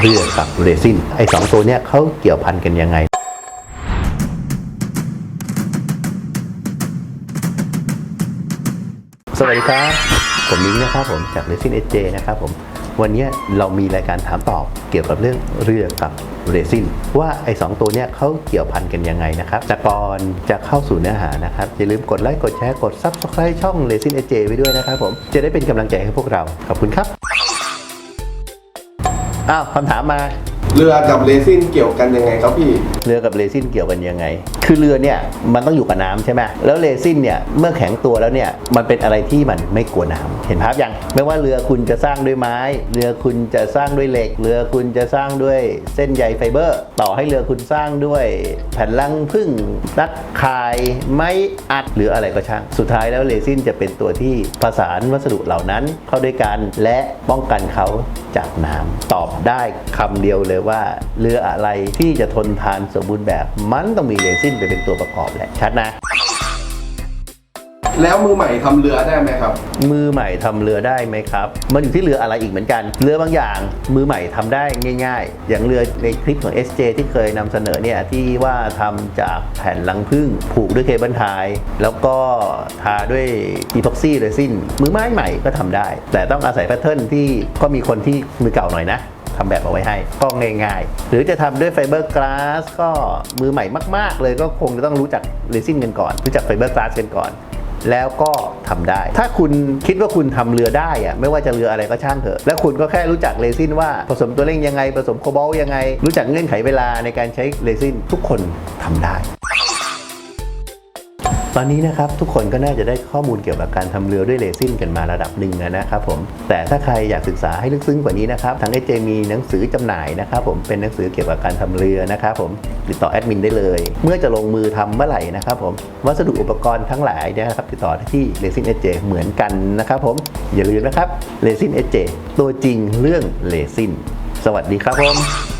เรือกับเรซินไอ้สองตัวเนี้ยเขาเกี่ยวพันกันยังไงสวัสดีครับ ผมมิ้งนะครับผมจาก r e s i n SJ นะครับผม วันนี้เรามีรายการถามตอบเกี่ยวกับเรื่องเรือกับเรซินว่าไอ้สองตัวเนี้ยเขาเกี่ยวพันกันยังไงนะครับแต่ก่อนจะเข้าสู่เนื้อหานะครับ อย่าลืมกดไลค์กดแชร์กด Subscribe ช่อง r e s i n SJ ไว้ด้วยนะครับผมจะได้เป็นกำลังใจให้พวกเรา ขอบคุณครับ อ้าวคำถามมา เรือกับเรซินเกี่ยวกันยังไงครับพี่ เรือกับเรซินเกี่ยวกันยังไง คือเรือเนี่ยมันต้องอยู่กับน้ำใช่ไหมแล้วเรซินเนี่ยเมื่อแข็งตัวแล้วเนี่ยมันเป็นอะไรที่มันไม่กลัวน้ำเห็นภาพยังไม่ว่าเรือคุณจะสร้างด้วยไม้ เรือคุณจะสร้างด้วยเหล็ก เรือคุณจะสร้างด้วยเส้นใยไฟเบอร์ ต่อให้เรือคุณสร้างด้วยแผ่นลังพึ่งนักคายไม้อัดหรืออะไรก็ช่าง สุดท้ายแล้วเรซินจะเป็นตัวที่ผสานวัสดุเหล่านั้นเข้าด้วยกันและป้องกันเขาจากน้ำตอบได้คำเดียวเลยว่า เรืออะไรที่จะทนทานสมบูรณ์แบบมันต้องมีเรซินไปเป็นตัวประกอบแหละชัดนะ แล้วมือใหม่ทำเรือได้ไหมครับ มือใหม่ทำเรือได้ไหมครับ มันอยู่ที่เรืออะไรอีกเหมือนกัน เรือบางอย่าง มือใหม่ทำได้ง่าย ๆ อย่างเรือในคลิปของ SJ ที่เคยนำเสนอเนี่ยที่ว่าทำจากแผ่นลังพึ่งผูกด้วยเคเบิลไทยแล้วก็ทาด้วยอีพ็อกซี่เรซินมือไม้ใหม่ก็ทำได้ แต่ต้องอาศัยแพทเทิร์นที่ก็มีคนที่มือเก่าหน่อยนะ ทำแบบเอาไว้ให้ก็ง่ายๆ หรือจะทำด้วยไฟเบอร์กลาสก็มือใหม่มาก ๆ เลยก็คงจะต้องรู้จักเรซินกันก่อน รู้จักไฟเบอร์กลาสกันก่อน แล้วก็ทำได้ ถ้าคุณคิดว่าคุณทำเรือได้อะไม่ว่าจะเรืออะไรก็ช่างเถอะ แล้วคุณก็แค่รู้จักเรซินว่าผสมตัวเร่งยังไง ผสมโคบอลต์ยังไง รู้จักเงื่อนไขเวลาในการใช้เรซินทุกคนทำได้ ตอนนี้นะครับทุกคนก็น่าจะได้ข้อมูลเกี่ยวกับการทำเรือด้วยเรซินกันมาระดับหนึ่งแล้วนะครับผมแต่ถ้าใครอยากศึกษาให้ลึกซึ้งกว่านี้นะครับทางเอเจมีหนังสือจำหน่ายนะครับผมเป็นหนังสือเกี่ยวกับการทำเรือนะครับผมติดต่อแอดมินได้เลย เมื่อจะลงมือทำเมื่อไหร่นะครับผมวัสดุอุปกรณ์ทั้งหลายนะครับติดต่อที่เรซินเอเจเหมือนกันนะครับผมอย่าลืมนะครับเรซินเอเจตัวจริงเรื่องเรซินสวัสดีครับผม